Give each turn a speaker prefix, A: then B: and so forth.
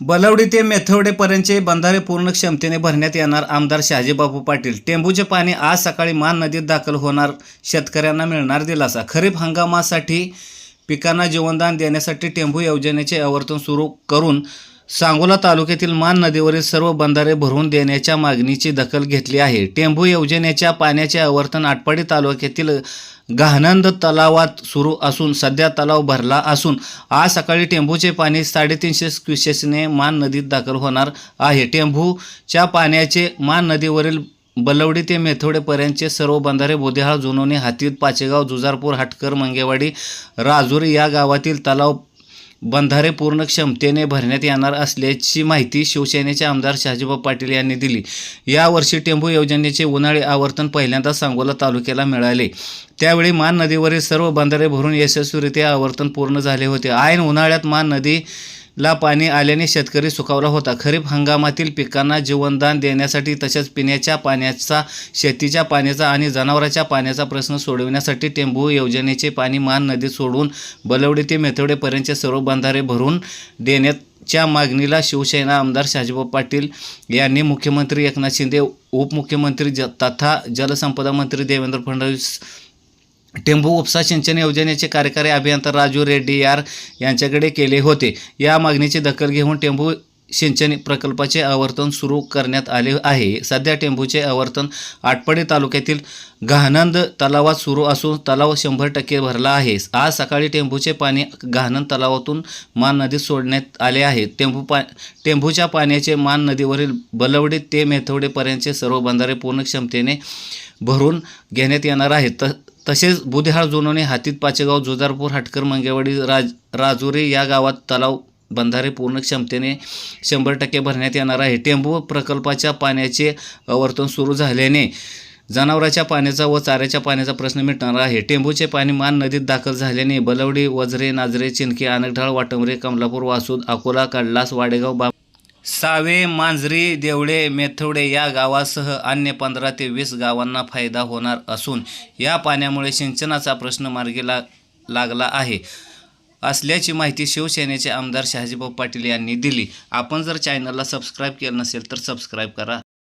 A: बलवडी ते मेथवडेपर्यंतचे बंधारे पूर्ण क्षमतेने भरण्यात येणार आमदार शहाजीबाबू पाटील. टेंबूचे पाणी आज सकाळी मान नदीत दाखल होणार शेतकऱ्यांना मिळणार दिलासा. खरीप हंगामासाठी पिकांना जीवनदान देण्यासाठी टेंबू योजनेचे आवर्तन सुरू करून सांगोला तालुक्यातील मान नदीवरील सर्व बंधारे भरून देण्याच्या मागणीची दखल घेतली आहे. टेंबू योजनेच्या पाण्याचे आवर्तन आटपाडी तालुक्यातील गहानंद तलावात सुरू असून सध्या तलाव भरला असून आज सकाळी टेंभूचे पाणी साडेतीनशे क्युसेसने मान नदीत दाखल होणार आहे. टेंभूच्या पाण्याचे मान नदीवरील बलवडी ते मेथोडेपर्यंतचे सर्व बंधारे बोदेहाळ जुनोनी हातीत पाचेगाव जुजारपूर हाटकर मंगेवाडी राजुरी या गावातील तलाव बंधारे पूर्ण क्षमतेने भरण्यात येणार असल्याची माहिती शिवसेनेचे आमदार शहाजीबाब पाटील यांनी दिली. यावर्षी टेंभू योजनेचे उन्हाळी आवर्तन पहिल्यांदा सांगोला तालुक्याला मिळाले. त्यावेळी मान नदीवरील सर्व बंधारे भरून यशस्वीरित्या आवर्तन पूर्ण झाले होते. ऐन उन्हाळ्यात मान ला पाणी आल्याने शेतकरी सुखावला होता. खरीप हंगामातील पिकांना जीवनदान देण्यासाठी तसेच पिण्याच्या पाण्याचा शेतीच्या पाण्याचा आणि जनावरांच्या पाण्याचा प्रश्न सोडविण्यासाठी टेंभू योजनेचे पाणी मान नदीत सोडून बलवडी ते मेथवडेपर्यंतचे सर्व बंधारे भरून देण्याच्या मागणीला शिवसेना आमदार शहाजीबाब पाटील यांनी मुख्यमंत्री एकनाथ शिंदे उपमुख्यमंत्री ज तथा जलसंपदा मंत्री देवेंद्र फडणवीस टेंभू उपसा सिंचन योजनेचे कार्यकारी अभियंता राजू रेड्डी यार यांच्याकडे केले होते. या मागणीची दखल घेऊन टेंभू सिंचन प्रकल्पाचे आवर्तन सुरू करण्यात आले आहे. सध्या टेंभूचे आवर्तन आटपाडी तालुक्यातील गहानंद तलावात सुरू असून तलाव शंभर टक्के भरला आहे. आज सकाळी टेंभूचे पाणी गहानंद तलावातून मान नदीत सोडण्यात आले आहे. टेंभू पा टेंभूच्या पाण्याचे मान नदीवरील बलवडी ते मेथवडेपर्यंतचे सर्व बंधारे पूर्ण क्षमतेने भरून घेण्यात येणार आहेत. त तसेच बुधेहाळ जोनोने हातीत पाचेगाव जोधारपूर हाटकर मंगेवाडी राज राजुरी या गावात तलाव बंधारे पूर्ण क्षमतेने शंभर टक्के भरण्यात येणार आहे. टेंबू प्रकल्पाच्या पाण्याचे आवर्तन सुरू झाल्याने जनावरांच्या पाण्याचा व चाऱ्याच्या पाण्याचा प्रश्न मिटणार आहे. टेंबूचे पाणी मान नदीत दाखल झाल्याने बलवडी वजरे नाजरे चिनके आनकढाळ वाटमरे कमलापूर वासूद अकोला कडलास वाडेगाव बा सावे मांजरी देवळे मेथवडे या गावासह अन्य पंधरा ते वीस गावांना फायदा होणार असून या पाण्यामुळे सिंचनाचा प्रश्न मार्गी ला लागला आहे. असल्याची माहिती शिवसेनेचे आमदार शहाजीभाऊ पाटील यांनी दिली. आपण जर चॅनलला सबस्क्राईब केलं नसेल तर सबस्क्राईब करा.